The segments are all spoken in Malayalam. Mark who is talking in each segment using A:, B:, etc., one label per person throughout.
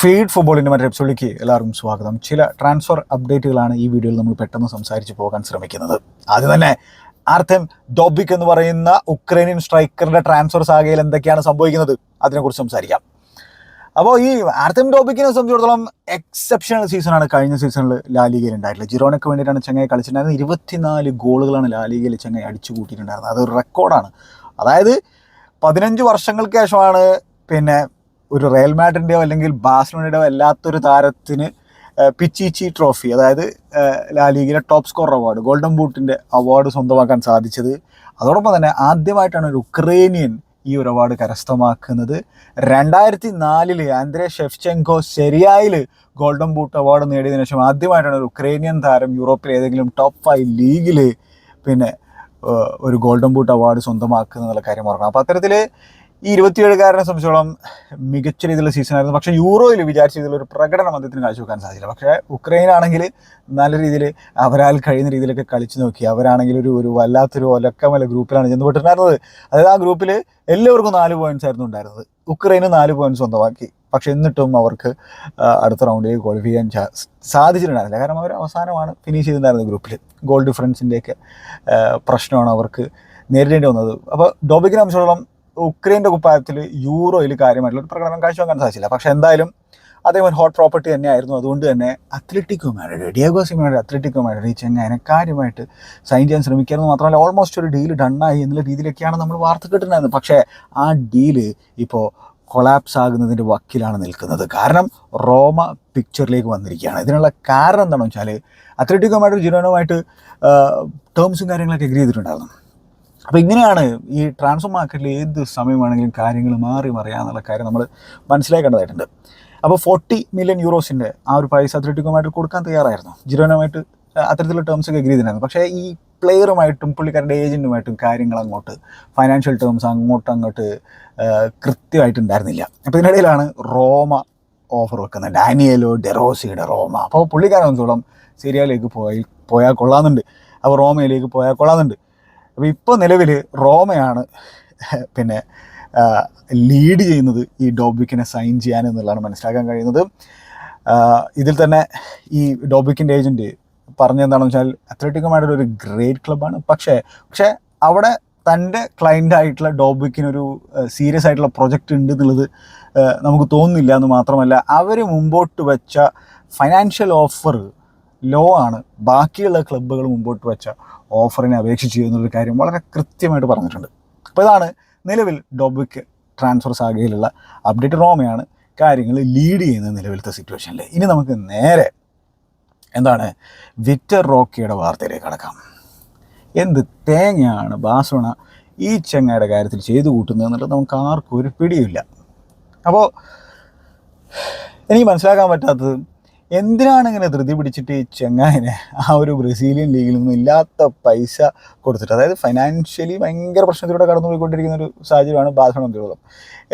A: ഫീഡ് ഫുട്ബോളിന്റെ മറ്റൊരു എപ്പിസോഡിലേക്ക് എല്ലാവർക്കും സ്വാഗതം. ചില ട്രാൻസ്ഫർ അപ്ഡേറ്റുകളാണ് ഈ വീഡിയോയിൽ നമ്മൾ പെട്ടെന്ന് സംസാരിച്ച് പോകാൻ ശ്രമിക്കുന്നത്. ആദ്യം തന്നെ ആർത്തെം ഡോബിക് എന്ന് പറയുന്ന ഉക്രൈനിയൻ സ്ട്രൈക്കറുടെ ട്രാൻസ്ഫർ സാഗയിൽ എന്തൊക്കെയാണ് സംഭവിക്കുന്നത്? അതിനെക്കുറിച്ച് സംസാരിക്കാം. അപ്പോൾ ഈ ആർത്തം ഡോബിക്കിനെ സംബന്ധിച്ചിടത്തോളം എക്സെപ്ഷണൽ സീസണാണ് കഴിഞ്ഞ സീസണിൽ ലാലിഗയിൽ ഉണ്ടായിട്ടുള്ളത്. ജിറോണയ്ക്ക് വേണ്ടിയിട്ടാണ് ചെങ്ങായി കളിച്ചിട്ടുണ്ടായിരുന്നത്. ഇരുപത്തിനാല് ഗോളുകളാണ് ലാലിഗയിൽ ചെങ്ങായി അടിച്ചു കൂട്ടിയിട്ടുണ്ടായിരുന്നത് അതൊരു റെക്കോർഡാണ് അതായത് പതിനഞ്ച് വർഷങ്ങൾക്ക് ശേഷമാണ് പിന്നെ ഒരു റയൽ മാഡ്രിന്റെയോ അല്ലെങ്കിൽ ബാഴ്സലോണയുടെയോ അല്ലാത്തൊരു താരത്തിന് പിച്ചിച്ചി ട്രോഫി അതായത് ലാലീഗിലെ ടോപ്പ് സ്കോർ അവാർഡ് ഗോൾഡൻ ബൂട്ടിന്റെ അവാർഡ് സ്വന്തമാക്കാൻ സാധിച്ചത്. അതോടൊപ്പം തന്നെ ആദ്യമായിട്ടാണ് ഒരു ഉക്രേനിയൻ ഈ ഒരു അവാർഡ് കരസ്ഥമാക്കുന്നത്. രണ്ടായിരത്തി നാലിൽ ആന്ദ്രേ ഷെഫ്ചെങ്കോ ശരിയായിൽ ഗോൾഡൻ ബൂട്ട് അവാർഡ് നേടിയതിനു ശേഷം ആദ്യമായിട്ടാണ് ഒരു ഉക്രേനിയൻ താരം യൂറോപ്പിലെ ഏതെങ്കിലും ടോപ്പ് ഫൈവ് ലീഗിൽ പിന്നെ ഒരു ഗോൾഡൻ ബൂട്ട് അവാർഡ് സ്വന്തമാക്കുക എന്നുള്ള കാര്യം ഓർക്കണം അപ്പോൾ അത്തരത്തിൽ ഈ ഇരുപത്തിയേഴുകാരനെ സംബന്ധിച്ചോളം മികച്ച രീതിയിലുള്ള സീസണായിരുന്നു പക്ഷെ യൂറോയിൽ വിചാരിച്ച രീതിയിൽ ഒരു പ്രകടനം അദ്ദേഹത്തിന് കാഴ്ചവെക്കാൻ സാധിച്ചില്ല. പക്ഷേ ഉക്രൈൻ ആണെങ്കിൽ നല്ല രീതിയിൽ അവരാൽ കഴിയുന്ന രീതിയിലൊക്കെ കളിച്ചു നോക്കി. അവരാണെങ്കിൽ ഒരു ഒരു വല്ലാത്തൊരു ഒലക്കമല ഗ്രൂപ്പിലാണ് ചെന്നുപെട്ടിട്ടുണ്ടായിരുന്നത് അതായത് ആ ഗ്രൂപ്പിൽ എല്ലാവർക്കും നാല് പോയിന്റ്സ് ആയിരുന്നു ഉണ്ടായിരുന്നത്. ഉക്രൈന് നാല് പോയിന്റ് സ്വന്തമാക്കി. പക്ഷെ എന്നിട്ടും അവർക്ക് അടുത്ത റൗണ്ടിലേക്ക് ക്വാളിഫൈ ചെയ്യാൻ സാധിച്ചിട്ടുണ്ടായിരുന്നില്ല. കാരണം അവർ അവസാനമാണ് ഫിനിഷ് ചെയ്തിട്ടുണ്ടായിരുന്നത് ഗ്രൂപ്പിൽ. ഗോൾ ഡിഫറൻസിന്റെയൊക്കെ പ്രശ്നമാണ് അവർക്ക് നേരിടേണ്ടി വന്നത്. അപ്പോൾ ഡോബിക്കിനെ സംബന്ധിച്ചിടത്തോളം ഉക്രൈന്റെ കുപ്പായത്തിൽ യൂറോയിൽ കാര്യമായിട്ടുള്ള ഒരു പ്രകടനം കാഴ്ചവെക്കാൻ സാധിച്ചില്ല. പക്ഷേ എന്തായാലും അദ്ദേഹം ഒരു ഹോട്ട് പ്രോപ്പർട്ടി തന്നെയായിരുന്നു. അതുകൊണ്ട് തന്നെ അത്ലറ്റിക്കോ മാഡ്രിഡ് ഡിയാഗോ സിമയുടെ അത്ലറ്റിക്കോ മാഡ്രിഡ് ഈ ചെങ്ങായനെ കാര്യമായിട്ട് സൈൻ ചെയ്യാൻ ശ്രമിക്കാമെന്ന് മാത്രമല്ല ഓൾമോസ്റ്റ് ഒരു ഡീൽ ഡണ്ണായി എന്നുള്ള രീതിയിലൊക്കെയാണ് നമ്മൾ വാർത്ത കിട്ടുന്നത് പക്ഷേ ആ ഡീൽ ഇപ്പോൾ കൊളാപ്സ് ആകുന്നതിന്റെ വക്കിലാണ് നിൽക്കുന്നത്. കാരണം റോമ പിക്ചറിലേക്ക് വന്നിരിക്കുകയാണ്. ഇതിനുള്ള കാരണം എന്താണെന്ന് വെച്ചാൽ അത്ലറ്റിക്കോ മാഡ്രിഡ് ജിനോനുമായിട്ട് ടേംസും കാര്യങ്ങളൊക്കെ എഗ്രി ചെയ്തിട്ടുണ്ടായിരുന്നു. അപ്പോൾ ഇങ്ങനെയാണ് ഈ ട്രാൻസ്ഫർ മാർക്കറ്റിൽ ഏത് സമയം വേണമെങ്കിലും കാര്യങ്ങൾ മാറി മറിയാന്നുള്ള കാര്യം നമ്മൾ മനസ്സിലാക്കേണ്ടതായിട്ടുണ്ട് അപ്പോൾ ഫോർട്ടി മില്യൺ യൂറോസിന്റെ ആ ഒരു പൈസ അത്ലറ്റിക്കുമായിട്ട് കൊടുക്കാൻ തയ്യാറായിരുന്നു. ജിറോനുമായിട്ട് അത്തരത്തിലുള്ള ടേംസ് ഒക്കെ എഗ്രീ ചെയ്തിട്ടുണ്ടായിരുന്നു പക്ഷേ ഈ പ്ലെയറുമായിട്ടും പുള്ളിക്കാരുടെ ഏജന്റുമായിട്ടും കാര്യങ്ങൾ അങ്ങോട്ട് ഫൈനാൻഷ്യൽ ടേംസ് അങ്ങോട്ട് അങ്ങോട്ട് കൃത്യമായിട്ടുണ്ടായിരുന്നില്ല. അപ്പോൾ ഇതിനിടയിലാണ് റോമ ഓഫർ വെക്കുന്നത്. ഡാനിയലോ ഡെറോസിയുടെ റോമ. അപ്പോൾ പുള്ളിക്കാരൻ സംബന്ധിച്ചോളം സിരിയയിലേക്ക് പോയി പോയാൽ കൊള്ളാമെന്നുണ്ട്. അപ്പോൾ റോമയിലേക്ക് പോയാൽ കൊള്ളാമെന്നുണ്ട്. അപ്പോൾ ഇപ്പോൾ നിലവിൽ റോമയാണ് പിന്നെ ലീഡ് ചെയ്യുന്നത് ഈ ഡോബിക്കിനെ സൈൻ ചെയ്യാൻ എന്നുള്ളതാണ് മനസ്സിലാക്കാൻ കഴിയുന്നത്. ഇതിൽ തന്നെ ഈ ഡോബിക്കിന്റെ ഏജന്റ് പറഞ്ഞെന്താണെന്ന് വെച്ചാൽ അത്ലറ്റിക്കോ മാഡ്രിഡ് ഒരു ഗ്രേറ്റ് ക്ലബ്ബാണ് പക്ഷേ പക്ഷേ അവിടെ തന്റെ ക്ലയന്റ് ആയിട്ടുള്ള ഡോബിക്കിനൊരു സീരിയസ് ആയിട്ടുള്ള പ്രൊജക്റ്റ് ഉണ്ട് എന്നുള്ളത് നമുക്ക് തോന്നുന്നില്ല എന്ന് മാത്രമല്ല അവർ മുമ്പോട്ട് വെച്ച ഫൈനാൻഷ്യൽ ഓഫർ ലോ ആണ്. ബാക്കിയുള്ള ക്ലബ്ബുകൾ മുമ്പോട്ട് വെച്ച ഓഫറിനെ അപേക്ഷിച്ചു എന്നുള്ളൊരു കാര്യം വളരെ കൃത്യമായിട്ട് പറഞ്ഞിട്ടുണ്ട്. അപ്പോൾ ഇതാണ് നിലവിൽ ഡോബിക്ക് ട്രാൻസ്ഫർ സാഗയിലുള്ള അപ്ഡേറ്റ്. റോമയാണ് കാര്യങ്ങൾ ലീഡ് ചെയ്യുന്ന നിലവിലത്തെ സിറ്റുവേഷനിൽ ഇനി നമുക്ക് നേരെ എന്താണ് വിക്ടർ റോക്കിയുടെ വാർത്തയിലേക്ക് കടക്കാം. എന്ത് തേങ്ങയാണ് ബാസോണ ഈ ചെങ്ങയുടെ കാര്യത്തിൽ ചെയ്തു കൂട്ടുന്നത് എന്നുള്ളത് നമുക്ക് ആർക്കും ഒരു പിടിയില്ല അപ്പോൾ എനിക്ക് മനസ്സിലാക്കാൻ പറ്റാത്തത് എന്തിനാണ് ഇങ്ങനെ ധൃതി പിടിച്ചിട്ട് ഈ ചെങ്ങായിനെ ആ ഒരു ബ്രസീലിയൻ ലീഗിൽ നിന്നും ഇല്ലാത്ത പൈസ കൊടുത്തിട്ട്? അതായത് ഫൈനാൻഷ്യലി ഭയങ്കര പ്രശ്നത്തിലൂടെ കടന്നുപോയിക്കൊണ്ടിരിക്കുന്ന ഒരു സാഹചര്യമാണ് ബാസണോളം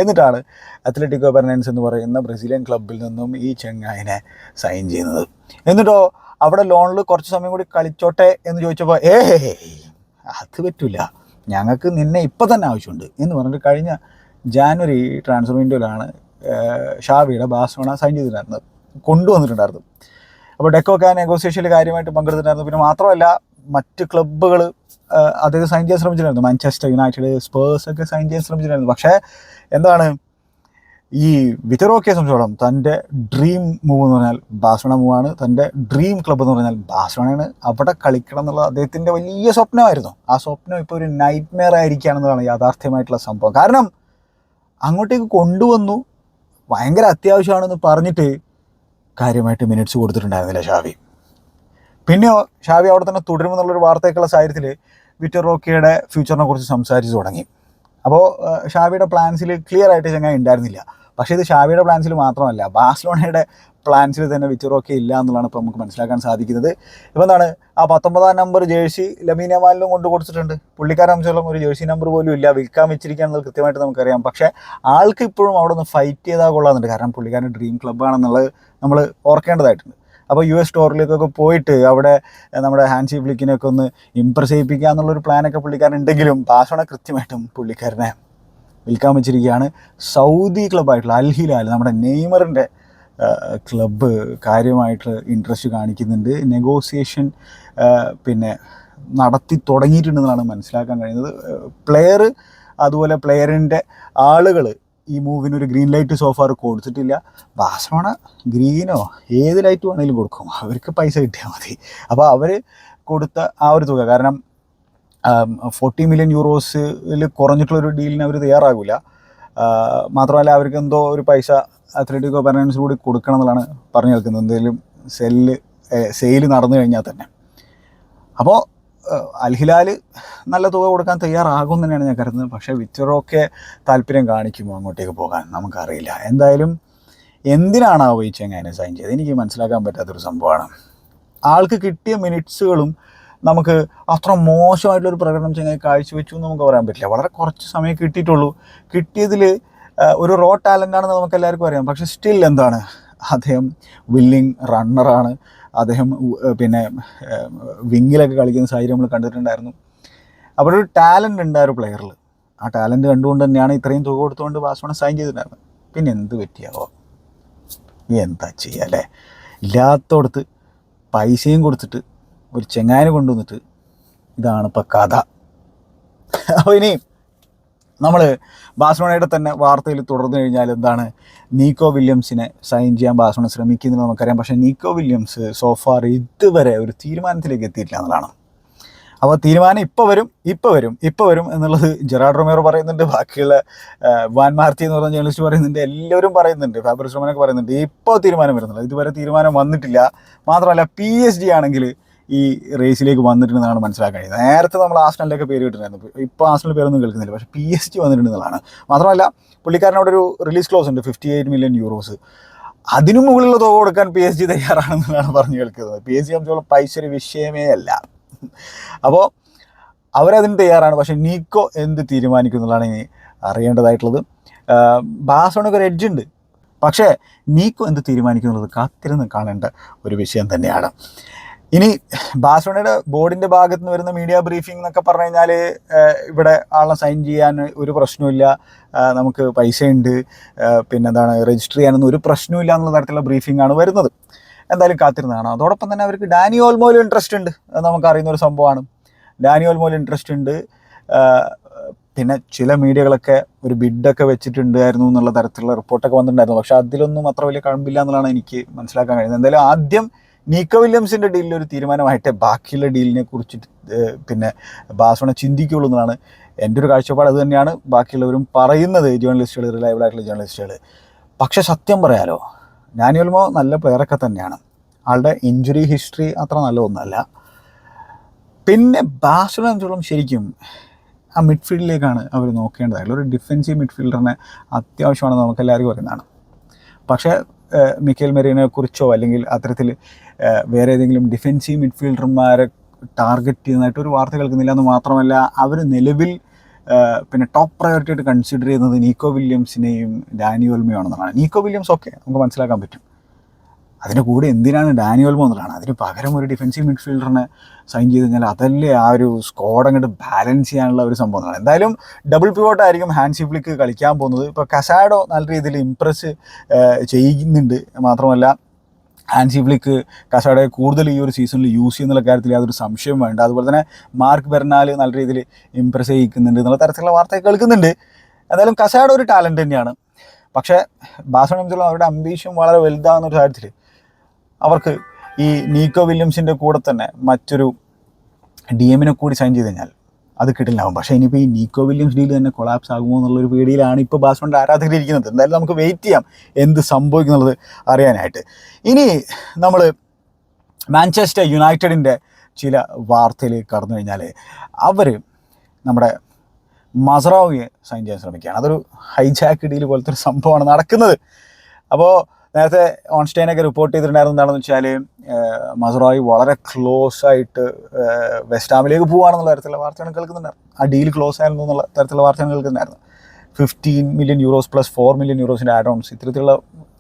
A: എന്നിട്ടാണ് അത്ലറ്റിക്കോ പെർനൻസ് എന്ന് പറയുന്ന ബ്രസീലിയൻ ക്ലബിൽ നിന്നും ഈ ചെങ്ങായനെ സൈൻ ചെയ്യുന്നത്. എന്നിട്ടോ അവിടെ ലോണിൽ കുറച്ച് സമയം കൂടി കളിച്ചോട്ടെ എന്ന് ചോദിച്ചപ്പോൾ ഏ അത് പറ്റില്ല ഞങ്ങൾക്ക് നിന്നെ ഇപ്പം തന്നെ ആവശ്യമുണ്ട്. എന്ന് പറഞ്ഞിട്ട് കഴിഞ്ഞ ജാനുവരി ട്രാൻസ്ഫർ വിൻഡോയിലാണ് ഷാവിയുടെ ബാസോണ സൈൻ ചെയ്തിട്ടുണ്ടായിരുന്നത്. കൊണ്ടുവന്നിട്ടുണ്ടായിരുന്നു. അപ്പോൾ ഡെക്കോക്കെ ആ നെഗോസിയേഷനിൽ കാര്യമായിട്ട് പങ്കെടുത്തിട്ടുണ്ടായിരുന്നു. പിന്നെ മാത്രമല്ല മറ്റ് ക്ലബ്ബുകൾ അദ്ദേഹം സൈൻ ചെയ്യാൻ ശ്രമിച്ചിട്ടുണ്ടായിരുന്നു. മാഞ്ചസ്റ്റർ യുണൈറ്റഡ് സ്പേഴ്സ് ഒക്കെ സൈൻ ചെയ്യാൻ ശ്രമിച്ചിട്ടുണ്ടായിരുന്നു. പക്ഷേ എന്താണ്? ഈ വിതറോക്കെ സംബന്ധിച്ചോളം തന്റെ ഡ്രീം മൂവ് എന്ന് പറഞ്ഞാൽ ബാഴ്സലോണ മൂവാണ് തന്റെ ഡ്രീം ക്ലബ്ബ് എന്ന് പറഞ്ഞാൽ ബാഴ്സലോണയാണ്. അവിടെ കളിക്കണം എന്നുള്ള അദ്ദേഹത്തിന്റെ വലിയ സ്വപ്നമായിരുന്നു. ആ സ്വപ്നം ഇപ്പോൾ ഒരു നൈറ്റ് മെയർ ആയിരിക്കുകയാണെന്നതാണ് യാഥാർത്ഥ്യമായിട്ടുള്ള സംഭവം. കാരണം അങ്ങോട്ടേക്ക് കൊണ്ടുവന്നു. ഭയങ്കര അത്യാവശ്യമാണെന്ന് പറഞ്ഞിട്ട് കാര്യമായിട്ട് മിനിറ്റ്സ് കൊടുത്തിട്ടുണ്ടായിരുന്നില്ല ഷാവി. പിന്നെ ഷാവി അവിടെ തന്നെ തുടരുമെന്നുള്ളൊരു വാർത്തയൊക്കെയുള്ള സാഹചര്യത്തിൽ വിറ്റർ റോക്കിയുടെ ഫ്യൂച്ചറിനെ കുറിച്ച് സംസാരിച്ചു തുടങ്ങി. അപ്പോൾ ഷാവിയുടെ പ്ലാൻസിൽ ക്ലിയർ ആയിട്ട് ചങ്ങായി ഉണ്ടായിരുന്നില്ല. പക്ഷേ ഇത് ഷാവിയുടെ പ്ലാൻസിൽ മാത്രമല്ല ബാഴ്സലോണയുടെ പ്ലാൻസിൽ തന്നെ വിറ്ററോക്കെ ഇല്ല എന്നുള്ളതാണ് ഇപ്പോൾ നമുക്ക് മനസ്സിലാക്കാൻ സാധിക്കുന്നത്. ഇപ്പോൾ എന്താണ്? ആ പത്തൊമ്പതാം നമ്പർ ജേഴ്സി ലമീനമാലിനും കൊണ്ട് കൊടുത്തിട്ടുണ്ട്. പുള്ളിക്കാരെ സംബന്ധിച്ചോളം ഒരു ജേഴ്സി നമ്പർ പോലും ഇല്ല. വിൽക്കാൻ വെച്ചിരിക്കുകയാണെന്നത് കൃത്യമായിട്ട് നമുക്കറിയാം. പക്ഷേ ആൾക്ക് ഇപ്പോഴും അവിടെ നിന്ന് ഫൈറ്റ് ചെയ്താൽ കൊള്ളാമെന്നുണ്ട്. കാരണം പുള്ളിക്കാരന്റെ ഡ്രീം ക്ലബ്ബാണെന്നുള്ളത് നമ്മൾ ഓർക്കേണ്ടതായിട്ടുണ്ട്. അപ്പോൾ യു എസ് സ്റ്റോറിലേക്കൊക്കെ പോയിട്ട് അവിടെ നമ്മുടെ ഹാൻസി ഫ്ലിക്കിനെയൊക്കെ ഒന്ന് ഇമ്പ്രസ് ചെയ്യിപ്പിക്കുക എന്നുള്ളൊരു പ്ലാനൊക്കെ പുള്ളിക്കാരൻ ഉണ്ടെങ്കിലും ബാസോണ കൃത്യമായിട്ടും പുള്ളിക്കാരനെ വിൽക്കാൻ വെച്ചിരിക്കുകയാണ്. സൗദി ക്ലബ്ബായിട്ടുള്ള അൽഹിലാൽ നമ്മുടെ നെയ്മറിന്റെ ക്ലബ്ബ് കാര്യമായിട്ട് ഇൻട്രസ്റ്റ് കാണിക്കുന്നുണ്ട്. നെഗോസിയേഷൻ പിന്നെ നടത്തി തുടങ്ങിയിട്ടുണ്ടെന്നാണ് മനസ്സിലാക്കാൻ കഴിയുന്നത്. പ്ലെയർ അതുപോലെ പ്ലെയറിന്റെ ആളുകൾ ഈ മൂവിന് ഒരു ഗ്രീൻ ലൈറ്റ് സോഫാർ കൊടുത്തിട്ടില്ല. ബാഴ്സലോണ ഗ്രീനോ ഏത് ലൈറ്റ് വേണമെങ്കിലും കൊടുക്കും. അവർക്ക് പൈസ കിട്ടിയാൽ മതി. അപ്പോൾ അവർ കൊടുത്ത ആ ഒരു തുക. കാരണം ഫോർട്ടി മില്യൺ യൂറോസിൽ കുറഞ്ഞിട്ടുള്ളൊരു ഡീലിന് അവർ തയ്യാറാകില്ല മാത്രമല്ല അവർക്ക് എന്തോ ഒരു പൈസ അത്ലറ്റിക് പെർമനൻസ് കൂടി കൊടുക്കണം എന്നുള്ളതാണ് പറഞ്ഞു കേൾക്കുന്നത്. എന്തെങ്കിലും സെല്ല് സെയിൽ നടന്നു കഴിഞ്ഞാൽ തന്നെ. അപ്പോൾ അൽഹിലാൽ നല്ല തുക കൊടുക്കാൻ തയ്യാറാകും തന്നെയാണ് ഞാൻ കരുതുന്നത്. പക്ഷേ വിച്ചറൊക്കെ താല്പര്യം കാണിക്കുമോ അങ്ങോട്ടേക്ക് പോകാൻ? നമുക്കറിയില്ല. എന്തായാലും എന്തിനാണ് ഈ ചെങ്ങാനെ സൈൻ ചെയ്തത്? എനിക്ക് മനസ്സിലാക്കാൻ പറ്റാത്തൊരു സംഭവമാണ്. ആൾക്ക് കിട്ടിയ മിനിറ്റ്സുകളും നമുക്ക് അത്ര മോശമായിട്ടുള്ളൊരു പ്രകടനം ചെയ്യാൻ കാഴ്ചവെച്ചു എന്ന് നമുക്ക് പറയാൻ പറ്റില്ല. വളരെ കുറച്ച് സമയം കിട്ടിയിട്ടുള്ളൂ. കിട്ടിയതിൽ ഒരു റോ ടാലന്റ് ആണെന്ന് നമുക്ക് എല്ലാവർക്കും അറിയാം. പക്ഷേ സ്റ്റിൽ എന്താണ്? അദ്ദേഹം വില്ലിങ് റണ്ണറാണ് അദ്ദേഹം പിന്നെ വിങ്ങിലൊക്കെ കളിക്കുന്ന സാഹചര്യം നമ്മൾ കണ്ടിട്ടുണ്ടായിരുന്നു. അവിടെ ഒരു ടാലന്റ് ഉണ്ട് ആ ഒരു പ്ലെയറിൽ ആ ടാലന്റ് കണ്ടുകൊണ്ട് തന്നെയാണ് ഇത്രയും തുക കൊടുത്തുകൊണ്ട് ബാസ്മണ സൈൻ ചെയ്തിട്ടുണ്ടായിരുന്നത്. പിന്നെ എന്ത് പറ്റിയാവോ? എന്താ ചെയ്യുക അല്ലേ? ഇല്ലാത്തടത്ത് പൈസയും കൊടുത്തിട്ട് ഒരു ചെങ്ങായനെ കൊണ്ടുവന്നിട്ട് ഇതാണ് ഇപ്പം കഥ. അപ്പോൾ ഇനി നമ്മൾ ബാഴ്സലോണയുടെ തന്നെ വാർത്തയിൽ തുടർന്നു കഴിഞ്ഞാൽ എന്താണ്? നീക്കോ വില്യംസിനെ സൈൻ ചെയ്യാൻ ബാഴ്സലോണ ശ്രമിക്കുന്നത് നമുക്കറിയാം. പക്ഷേ നീക്കോ വില്യംസ് സോഫാർ ഇതുവരെ ഒരു തീരുമാനത്തിലേക്ക് എത്തിയിട്ടില്ല എന്നുള്ളതാണ്. അപ്പോൾ തീരുമാനം ഇപ്പോൾ വരും ഇപ്പോൾ വരും ഇപ്പോൾ വരും എന്നുള്ളത് ജെറാഡ് റൊമേറോ പറയുന്നുണ്ട്. ബാക്കിയുള്ള വാൻ മാർത്തി എന്ന് പറഞ്ഞ ജേർണലിസ്റ്റ് പറയുന്നുണ്ട്. എല്ലാവരും പറയുന്നുണ്ട്. ഫാബ്രിസ് റോമനൊക്കെ പറയുന്നുണ്ട്. ഇപ്പോൾ തീരുമാനം വരുന്നുള്ളൂ. ഇതുവരെ തീരുമാനം വന്നിട്ടില്ല. മാത്രമല്ല പി എസ് ഡി ആണെങ്കിൽ ഈ റേസിലേക്ക് വന്നിട്ടുണ്ടെന്നാണ് മനസ്സിലാക്കാൻ കഴിയുന്നത് നേരത്തെ നമ്മൾ ആസ്നലിലൊക്കെ പേര് കിട്ടുന്നുണ്ടായിരുന്നു ഇപ്പോൾ ആസ്നൽ പേരൊന്നും കേൾക്കുന്നില്ല. പക്ഷേ പി എസ് ജി വന്നിട്ടുണ്ടെന്നുള്ളതാണ്. മാത്രമല്ല പുള്ളിക്കാരനോട് ഒരു റിലീസ് ക്ലോസ് ഉണ്ട് ഫിഫ്റ്റി എയ്റ്റ് മില്യൺ യൂറോസ് അതിനു മുകളിലുള്ള തുക കൊടുക്കാൻ പി എസ് ജി തയ്യാറാണെന്നാണ് പറഞ്ഞു കേൾക്കുന്നത്. പി എസ് ജി സംബന്ധിച്ചോളം പൈസ ഒരു വിഷയമേ അല്ല. അപ്പോൾ അവരതിന് തയ്യാറാണ്. പക്ഷേ നീക്കോ എന്ത് തീരുമാനിക്കുന്നുള്ളതാണ് ഇനി അറിയേണ്ടതായിട്ടുള്ളത്. ബാസോണൊക്കെ ഒരു എഡ്ജ് ഉണ്ട്. പക്ഷേ നീക്കോ എന്ത് തീരുമാനിക്കുന്നുള്ളത് കാത്തിരുന്ന് കാണേണ്ട ഒരു വിഷയം തന്നെയാണ്. ഇനി ബാഴ്സലോണയുടെ ബോർഡിന്റെ ഭാഗത്ത് നിന്ന് വരുന്ന മീഡിയ ബ്രീഫിംഗ് എന്നൊക്കെ പറഞ്ഞു കഴിഞ്ഞാൽ ഇവിടെ ആളെ സൈൻ ചെയ്യാൻ ഒരു പ്രശ്നമില്ല നമുക്ക് പൈസയുണ്ട്. പിന്നെന്താണ് രജിസ്റ്റർ ചെയ്യാനൊന്നും ഒരു പ്രശ്നമില്ല എന്നുള്ള തരത്തിലുള്ള ബ്രീഫിംഗ് ആണ് വരുന്നത്. എന്തായാലും കാത്തിരുന്നതാണ്. അതോടൊപ്പം തന്നെ അവർക്ക് ഡാനി ഓൾമോയിൽ ഇൻട്രസ്റ്റ് ഉണ്ട്. അത് നമുക്കറിയുന്ന ഒരു സംഭവമാണ്. ഡാനി ഓൾമോയിൽ ഇൻട്രസ്റ്റ് ഉണ്ട്. പിന്നെ ചില മീഡിയകളൊക്കെ ഒരു ബിഡൊക്കെ വെച്ചിട്ടുണ്ടായിരുന്നു എന്നുള്ള തരത്തിലുള്ള റിപ്പോർട്ടൊക്കെ വന്നിട്ടുണ്ടായിരുന്നു. പക്ഷേ അതിലൊന്നും അത്ര വലിയ കഴമ്പില്ല എന്നുള്ളതാണ് എനിക്ക് മനസ്സിലാക്കാൻ കഴിയുന്നത്. എന്തായാലും ആദ്യം നീക്കോ വില്യംസിന്റെ ഡീലിൽ ഒരു തീരുമാനമായിട്ട് ബാക്കിയുള്ള ഡീലിനെ കുറിച്ച് പിന്നെ ബാസോണ ചിന്തിക്കുള്ളൂ എന്നാണ് എന്റെ ഒരു കാഴ്ചപ്പാട്. അത് തന്നെയാണ് ബാക്കിയുള്ളവരും പറയുന്നത് ജേർണലിസ്റ്റുകൾ റിലയബിൾ ആയിട്ടുള്ള ജേർണലിസ്റ്റുകൾ പക്ഷേ സത്യം പറയാലോ ഞാനിയൽമോ നല്ല പ്ലെയറൊക്കെ തന്നെയാണ്. ആളുടെ ഇഞ്ചുറി ഹിസ്റ്ററി അത്ര നല്ല ഒന്നല്ല. പിന്നെ സംബന്ധിച്ചോളം ശരിക്കും ആ മിഡ്ഫീൽഡിലേക്കാണ് അവർ നോക്കേണ്ടതായിട്ടുള്ള ഒരു ഡിഫെൻസീവ് മിഡ്ഫീൽഡറിനെ അത്യാവശ്യമാണെന്ന് നമുക്ക് എല്ലാവർക്കും അറിയുന്നതാണ്. പക്ഷേ മിക്കേൽ മെറീനെ കുറിച്ചോ അല്ലെങ്കിൽ അത്തരത്തിൽ വേറെ ഏതെങ്കിലും ഡിഫെൻസീവ് മിഡ്ഫീൽഡർമാരെ ടാർഗറ്റ് ചെയ്യുന്നതായിട്ട് ഒരു വാർത്ത കേൾക്കുന്നില്ല എന്ന് മാത്രമല്ല അവർ നിലവിൽ പിന്നെ ടോപ്പ് പ്രയോറിറ്റി ആയിട്ട് കൺസിഡർ ചെയ്യുന്നത് നീക്കോ വില്യംസിനെയും ഡാനിയോൽമിയോ ആണെന്നാണ് നീക്കോ വില്യംസ് ഒക്കെ നമുക്ക് മനസ്സിലാക്കാൻ പറ്റും. അതിന് കൂടെ എന്തിനാണ് ഡാനിയൽ എന്നുള്ളതാണ് അതിന് പകരം ഒരു ഡിഫൻസീവ് മിഡ്ഫീൽഡറിനെ സൈൻ ചെയ്ത് കഴിഞ്ഞാൽ അതല്ലേ ആ ഒരു സ്ക്വാഡ് അങ്ങോട്ട് ബാലൻസ് ചെയ്യാനുള്ള ഒരു സംഭവമാണ് എന്തായാലും ഡബിൾ പിവോട്ട് ആയിരിക്കും ഹാൻസി ഫ്ലിക്ക് കളിക്കാൻ പോകുന്നത്. ഇപ്പോൾ കസാഡോ നല്ല രീതിയിൽ ഇംപ്രസ് ചെയ്യുന്നുണ്ട്. മാത്രമല്ല ഹാൻസി ഫ്ലിക്ക് കസാഡോയെ കൂടുതൽ ഈ ഒരു സീസണിൽ യൂസ് ചെയ്യുന്നുള്ള കാര്യത്തിൽ യാതൊരു സംശയം വേണ്ട. അതുപോലെ തന്നെ മാർക്ക് ബെർനാൽ നല്ല രീതിയിൽ ഇംപ്രസ് ചെയ്യിക്കുന്നുണ്ട് എന്നുള്ള തരത്തിലുള്ള വാർത്ത കേൾക്കുന്നുണ്ട്. എന്തായാലും കസാഡോ ഒരു ടാലന്റ് തന്നെയാണ്. പക്ഷേ ബാസോണിച്ചുള്ള അവരുടെ അംബീഷൻ വളരെ വലുതാകുന്ന ഒരു കാര്യത്തിൽ അവർക്ക് ഈ നീക്കോ വില്യംസിന്റെ കൂടെ തന്നെ മറ്റൊരു ഡി എമ്മിനെ കൂടി സൈൻ ചെയ്ത് കഴിഞ്ഞാൽ അത് കിട്ടില്ലാവും. പക്ഷേ ഇനിയിപ്പോൾ ഈ നീക്കോ വില്യംസ് ഡീൽ തന്നെ കൊളാപ്സ് ആകുമോ എന്നുള്ളൊരു പേടിയിലാണ് ഇപ്പോൾ ബാസ്മന്റെ ആരാധകർ ഇരിക്കുന്നത് എന്തായാലും നമുക്ക് വെയിറ്റ് ചെയ്യാം എന്ത് സംഭവിക്കുന്നുള്ളത് അറിയാനായിട്ട്. ഇനി നമ്മൾ മാഞ്ചസ്റ്റർ യുണൈറ്റഡിന്റെ ചില വാർത്തയിലേക്ക് കടന്നു കഴിഞ്ഞാൽ അവർ നമ്മുടെ മസറാവിയെ സൈൻ ചെയ്യാൻ ശ്രമിക്കുകയാണ്. അതൊരു ഹൈജാക്ക് ഡീൽ പോലത്തെ ഒരു സംഭവമാണ് നടക്കുന്നത്. അപ്പോൾ നേരത്തെ ഓൺസ്റ്റൈനൊക്കെ റിപ്പോർട്ട് ചെയ്തിട്ടുണ്ടായിരുന്നത് എന്താണെന്ന് വെച്ചാൽ മസറായി വളരെ ക്ലോസ് ആയിട്ട് വെസ്റ്റാമിലേക്ക് പോവുകയാണെന്നുള്ള തരത്തിലുള്ള വാർത്തയാണ് കേൾക്കുന്നുണ്ടായിരുന്നു ആ ഡീൽ ക്ലോസ് ആയിരുന്നു എന്നുള്ള തരത്തിലുള്ള വാർത്തയാണ് കേൾക്കുന്നുണ്ടായിരുന്നു fifteen million euros plus four million യൂറോസിന്റെ add ons ഇത്തരത്തിലുള്ള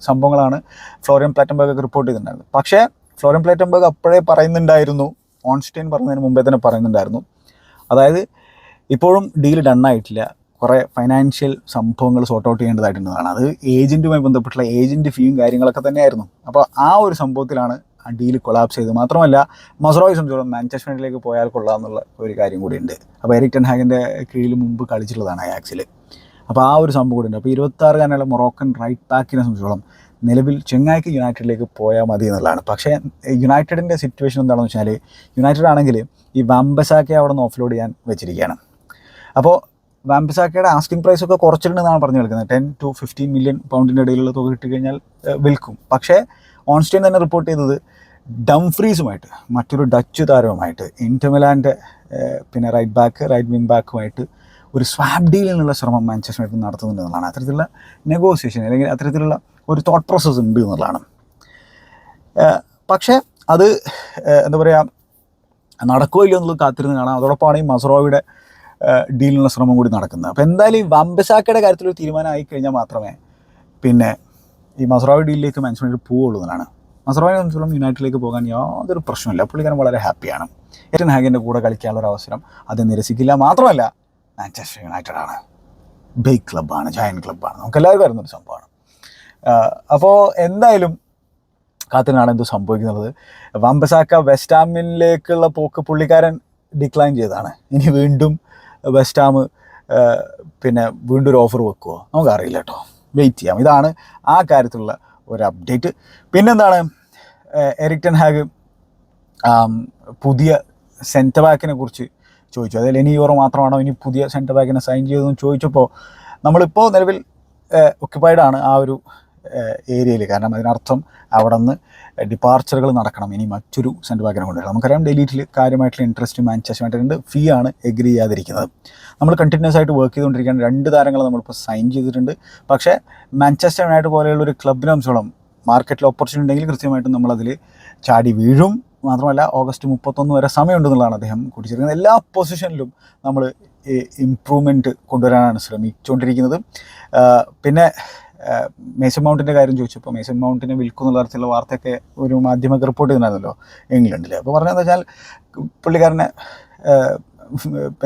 A: സംഭവങ്ങളാണ് ഫ്ലോറിയൻ പ്ലാറ്റംബർഗ് ഒക്കെ റിപ്പോർട്ട് ചെയ്തിട്ടുണ്ടായിരുന്നത്. പക്ഷേ ഫ്ലോറിയൻ പ്ലാറ്റംബർഗ് അപ്പോഴേ പറയുന്നുണ്ടായിരുന്നു ഓൺസ്റ്റൈൻ പറഞ്ഞതിന് മുമ്പേ തന്നെ പറയുന്നുണ്ടായിരുന്നു. അതായത് ഇപ്പോഴും ഡീൽ ഡണ്ണായിട്ടില്ല കുറേ ഫൈനാൻഷ്യൽ സംഭവങ്ങൾ സോർട്ട് ഔട്ട് ചെയ്യേണ്ടതായിട്ടുള്ളതാണ്. അത് ഏജന്റുമായി ബന്ധപ്പെട്ടുള്ള ഏജന്റ് ഫീയും കാര്യങ്ങളൊക്കെ തന്നെയായിരുന്നു. അപ്പോൾ ആ ഒരു സംഭവത്തിലാണ് ആ ഡീൽ കൊളാപ്സ് ചെയ്ത് മാത്രമല്ല മസറോയെ സംബന്ധിച്ചോളം മാഞ്ചസ്റ്റർ പോയാൽ കൊള്ളാമെന്നുള്ള ഒരു കാര്യം കൂടിയുണ്ട് അപ്പോൾ എറിക് ടെൻ ഹാഗിന്റെ കീഴിൽ മുമ്പ് കളിച്ചിട്ടുള്ളതാണ് ആക്സിൽ അപ്പോൾ ആ ഒരു സംഭവം കൂടിയുണ്ട് അപ്പോൾ ഇരുപത്താറ് ഇരുപത്താറുകാരനുള്ള മൊറോക്കൻ റൈറ്റ് ബാക്കിനെ സംബന്ധിച്ചോളം നിലവിൽ ചെങ്ങായിക്ക് യുണൈറ്റഡിലേക്ക് പോയാൽ മതി എന്നുള്ളതാണ്. പക്ഷേ യുണൈറ്റഡിന്റെ സിറ്റുവേഷൻ എന്താണെന്ന് വെച്ചാൽ യുണൈറ്റഡ് ആണെങ്കിൽ ഈ വാമ്പസാക്കെ അവിടെ നിന്ന് ഓഫ്ലോഡ് ചെയ്യാൻ വെച്ചിരിക്കുകയാണ്. അപ്പോൾ വാമ്പസാക്കയുടെ ആസ്കിംഗ് പ്രൈസ് ഒക്കെ കുറച്ചിട്ടുണ്ടെന്നാണ് പറഞ്ഞു കേൾക്കുന്നത്. ടെൻ ടു ഫിഫ്റ്റീൻ മില്യൺ പൗണ്ടിന്റെ ഇടയിലുള്ള തുക കിട്ടിക്കഴിഞ്ഞാൽ കഴിഞ്ഞാൽ വിൽക്കും. പക്ഷേ ഓൺസ്റ്റൈൻ തന്നെ റിപ്പോർട്ട് ചെയ്തത് ഡംഫ്രീസുമായിട്ട് മറ്റൊരു ഡച്ച് താരവുമായിട്ട് ഇന്റർമിലാന്റെ പിന്നെ റൈറ്റ് ബാക്ക് റൈറ്റ് വിങ് ബാക്കുമായിട്ട് ഒരു സ്വാബ് ഡീലിനുള്ള ശ്രമം മാഞ്ചസ്റ്റർ യുണൈറ്റഡ് നടത്തുന്നുണ്ടെന്നുള്ളതാണ്. അത്തരത്തിലുള്ള നെഗോസിയേഷൻ അല്ലെങ്കിൽ അത്തരത്തിലുള്ള ഒരു തോട്ട് പ്രോസസ്സ് ഉണ്ട് എന്നുള്ളതാണ്. പക്ഷേ അത് എന്താ പറയുക നടക്കുമോ ഇല്ലയോ എന്നുള്ളത് കാത്തിരുന്ന് കാണാം. അതോടൊപ്പമാണ് ഈ മസറോയുടെ ഡീലിനുള്ള ശ്രമം കൂടി നടക്കുന്നത്. അപ്പോൾ എന്തായാലും ഈ വമ്പശാക്കയുടെ കാര്യത്തിൽ ഒരു തീരുമാനമായി കഴിഞ്ഞാൽ മാത്രമേ പിന്നെ ഈ മസറോവി ഡീലിലേക്ക് മാനേജ്മെന്റ് പോവുള്ളൂ എന്നാണ്. മസറോവിനെ മനസ്സിലും യുണൈറ്റഡിലേക്ക് പോകാൻ യാതൊരു പ്രശ്നമില്ല പുള്ളിക്കാരൻ വളരെ ഹാപ്പിയാണ്. ഏറ്റൻ ഹാഗിന്റെ കൂടെ കളിക്കാനുള്ള ഒരു അവസരം അത് നിരസിക്കില്ല മാത്രമല്ല മാഞ്ചസ്റ്റർ യുണൈറ്റഡ് ആണ്. ബിഗ് ക്ലബ്ബാണ് ജയൻ ക്ലബ്ബാണ് നമുക്ക് എല്ലാവർക്കും അറിയുന്നൊരു സംഭവമാണ്. അപ്പോൾ എന്തായാലും കാത്തിനാണ് എന്ത് സംഭവിക്കുന്നത്. വമ്പസാക്ക വെസ്റ്റാമിനിലേക്കുള്ള പോക്ക് പുള്ളിക്കാരൻ ഡിക്ലൈൻ ചെയ്തതാണ്. ഇനി വീണ്ടും വെസ്റ്റ് ഹാം പിന്നെ വീണ്ടും ഒരു ഓഫർ വെക്കുമോ നമുക്കറിയില്ല കേട്ടോ. വെയിറ്റ് ചെയ്യാം. ഇതാണ് ആ കാര്യത്തിലുള്ള ഒരു അപ്ഡേറ്റ് പിന്നെന്താണ്? എറിക്ടൻ ഹാഗ് പുതിയ സെന്റർ ബാക്കിനെ കുറിച്ച് ചോദിച്ചു. അതിൽ ഇനി യൂറോ മാത്രമാണോ ഇനി പുതിയ സെന്റർ ബാക്കിനെ സൈൻ ചെയ്തതെന്ന് ചോദിച്ചപ്പോൾ നമ്മളിപ്പോൾ നിലവിൽ ഒക്യുപ്പൈഡ് ആണ് ആ ഒരു ഏരിയയിൽ. കാരണം അതിനർത്ഥം അവിടെ നിന്ന് ഡിപ്പാർച്ചറുകൾ നടക്കണം. ഇനി മറ്റൊരു സെന്റർ ബാക്കിനെ കൊണ്ടുവരണം. നമുക്കറിയാം ഡെലീറ്റിൽ കാര്യമായിട്ടുള്ള ഇൻട്രസ്റ്റ് യുണൈറ്റഡിന്റെ ഫീ ആണ് എഗ്രി ചെയ്യാതിരിക്കുന്നത്. നമ്മൾ കണ്ടിന്യൂസ് ആയിട്ട് വർക്ക് ചെയ്തുകൊണ്ടിരിക്കുകയാണ്. രണ്ട് താരങ്ങൾ നമ്മളിപ്പോൾ സൈൻ ചെയ്തിട്ടുണ്ട്. പക്ഷേ മാഞ്ചസ്റ്റർ യുണൈറ്റഡ് പോലെയുള്ള ഒരു ക്ലബിനെ മാർക്കറ്റിൽ ഓപ്പർച്യൂണിറ്റി ഉണ്ടെങ്കിൽ കൃത്യമായിട്ടും നമ്മളതിൽ ചാടി വീഴും. മാത്രമല്ല ഓഗസ്റ്റ് മുപ്പത്തൊന്ന് വരെ സമയമുണ്ടെന്നുള്ളതാണ് അദ്ദേഹം കൂട്ടിച്ചേർക്കുന്നത്. എല്ലാ പൊസിഷനിലും നമ്മൾ ഇമ്പ്രൂവ്മെന്റ് കൊണ്ടുവരാനാണ് ശ്രമിച്ചുകൊണ്ടിരിക്കുന്നത്. പിന്നെ മേസൺ മൗണ്ടിന്റെ കാര്യം ചോദിച്ചപ്പോൾ മേസൺ മൗണ്ടിനെ വിൽക്കും എന്നുള്ള തരത്തിലുള്ള വാർത്തയൊക്കെ ഒരു മാധ്യമമൊക്കെ റിപ്പോർട്ട് ചെയ്തിട്ടുണ്ടായിരുന്നല്ലോ ഇംഗ്ലണ്ടിൽ അപ്പോൾ പറഞ്ഞതെന്ന് വെച്ചാൽ പുള്ളിക്കാരനെ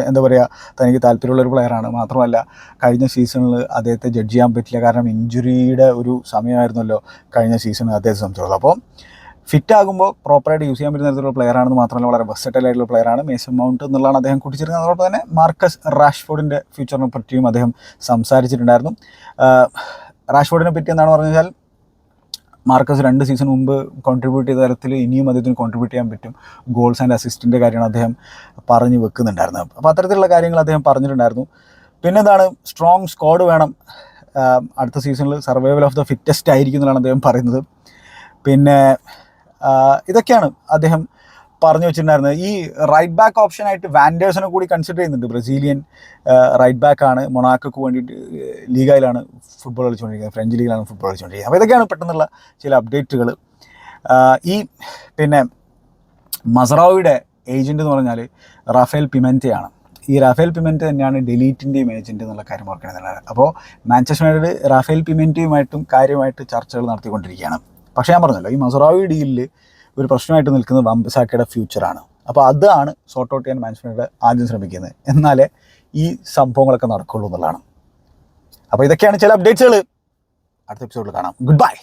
A: എന്താ പറയുക തനിക്ക് താല്പര്യമുള്ള ഒരു പ്ലെയറാണ് മാത്രമല്ല കഴിഞ്ഞ സീസണിൽ അദ്ദേഹത്തെ ജഡ്ജ് ചെയ്യാൻ പറ്റില്ല. കാരണം ഇഞ്ചുറിയുടെ ഒരു സമയമായിരുന്നല്ലോ കഴിഞ്ഞ സീസണിൽ അദ്ദേഹത്തെ സംബന്ധിച്ചുള്ളത് അപ്പോൾ ഫിറ്റ് ആകുമ്പോൾ പ്രോപ്പറായിട്ട് യൂസ് ചെയ്യാൻ പറ്റുന്ന തരത്തിലുള്ള പ്ലെയർ ആണെന്ന് മാത്രമല്ല വളരെ വെർസറ്റൈൽ ആയിട്ടുള്ള പ്ലെയർ ആണ് മേസൺ മൗണ്ട് എന്നുള്ളതാണ് അദ്ദേഹം കൂട്ടിച്ചേർക്കുന്നത്. അതോടൊപ്പം തന്നെ മാർക്കസ് റാഷ്ഫോർഡിന്റെ ഫ്യൂച്ചറിനെ പറ്റിയും അദ്ദേഹം സംസാരിച്ചിട്ടുണ്ടായിരുന്നു. റാഷ്ഫോർഡിനെ പറ്റി എന്താണ് പറഞ്ഞാൽ മാർക്കസ് രണ്ട് സീസൺ മുമ്പ് കോൺട്രിബ്യൂട്ട് ചെയ്ത തരത്തിൽ ഇനിയും അദ്ദേഹത്തിന് കോൺട്രിബ്യൂട്ട് ചെയ്യാൻ പറ്റും. ഗോൾസ് ആൻഡ് അസിസ്റ്റിന്റെ കാര്യമാണ് അദ്ദേഹം പറഞ്ഞു വെക്കുന്നുണ്ടായിരുന്നത്. അപ്പോൾ അത്തരത്തിലുള്ള കാര്യങ്ങൾ അദ്ദേഹം പറഞ്ഞിട്ടുണ്ടായിരുന്നു. പിന്നെ എന്താണ് സ്ട്രോങ് സ്ക്വാഡ് വേണം അടുത്ത സീസണിൽ സർവൈവൽ ഓഫ് ദ ഫിറ്റസ്റ്റ് ആയിരിക്കും എന്നാണ് അദ്ദേഹം പറയുന്നത്. പിന്നെ ഇതൊക്കെയാണ് അദ്ദേഹം പറഞ്ഞു വെച്ചിട്ടുണ്ടായിരുന്നത്. ഈ റൈറ്റ് ബാക്ക് ഓപ്ഷനായിട്ട് വാൻഡേഴ്സിനെ കൂടി കൺസിഡർ ചെയ്യുന്നുണ്ട്. ബ്രസീലിയൻ റൈറ്റ് ബാക്ക് ആണ്. മൊണാക്കോക്ക് വേണ്ടിയിട്ട് ലീഗയിലാണ് ഫുട്ബോൾ കളിച്ചുകൊണ്ടിരിക്കുന്നത്. ഫ്രഞ്ച് ലീഗിലാണ് ഫുട്ബോൾ കളിച്ചുകൊണ്ടിരിക്കുന്നത്. അപ്പോൾ ഇതൊക്കെയാണ് പെട്ടെന്നുള്ള ചില അപ്ഡേറ്റുകൾ ഈ പിന്നെ മസറാവിയുടെ ഏജന്റ് എന്ന് പറഞ്ഞാൽ റാഫേൽ പിമെന്റയാണ് ഈ റാഫേൽ പിമെന്റ് തന്നെയാണ് ഡെലീറ്റിന്റെയും ഏജന്റ് എന്നുള്ള കാര്യം ഓർക്കണമെന്നുള്ളത് അപ്പോൾ മാഞ്ചസ്റ്റർ യുണൈറ്റഡ് റാഫേൽ പിമെന്റയുമായിട്ടും കാര്യമായിട്ട് ചർച്ചകൾ നടത്തിക്കൊണ്ടിരിക്കുകയാണ്. പക്ഷേ ഞാൻ പറഞ്ഞല്ലോ ഈ മസറാവി ഡീലിൽ ഒരു പ്രശ്നമായിട്ട് നിൽക്കുന്നത് വമ്പസാക്കയുടെ ഫ്യൂച്ചറാണ്. അപ്പോൾ അതാണ് സോർട്ട് ഔട്ട് ചെയ്യാൻ മാനേജ്മെന്റ് ആദ്യം ശ്രമിക്കുന്നത്. എന്നാലേ ഈ സംഭവങ്ങളൊക്കെ നടക്കുള്ളൂ എന്നുള്ളതാണ്. അപ്പോൾ ഇതൊക്കെയാണ് ചില അപ്ഡേറ്റ്സുകൾ അടുത്ത എപ്പിസോഡിൽ കാണാം. Good bye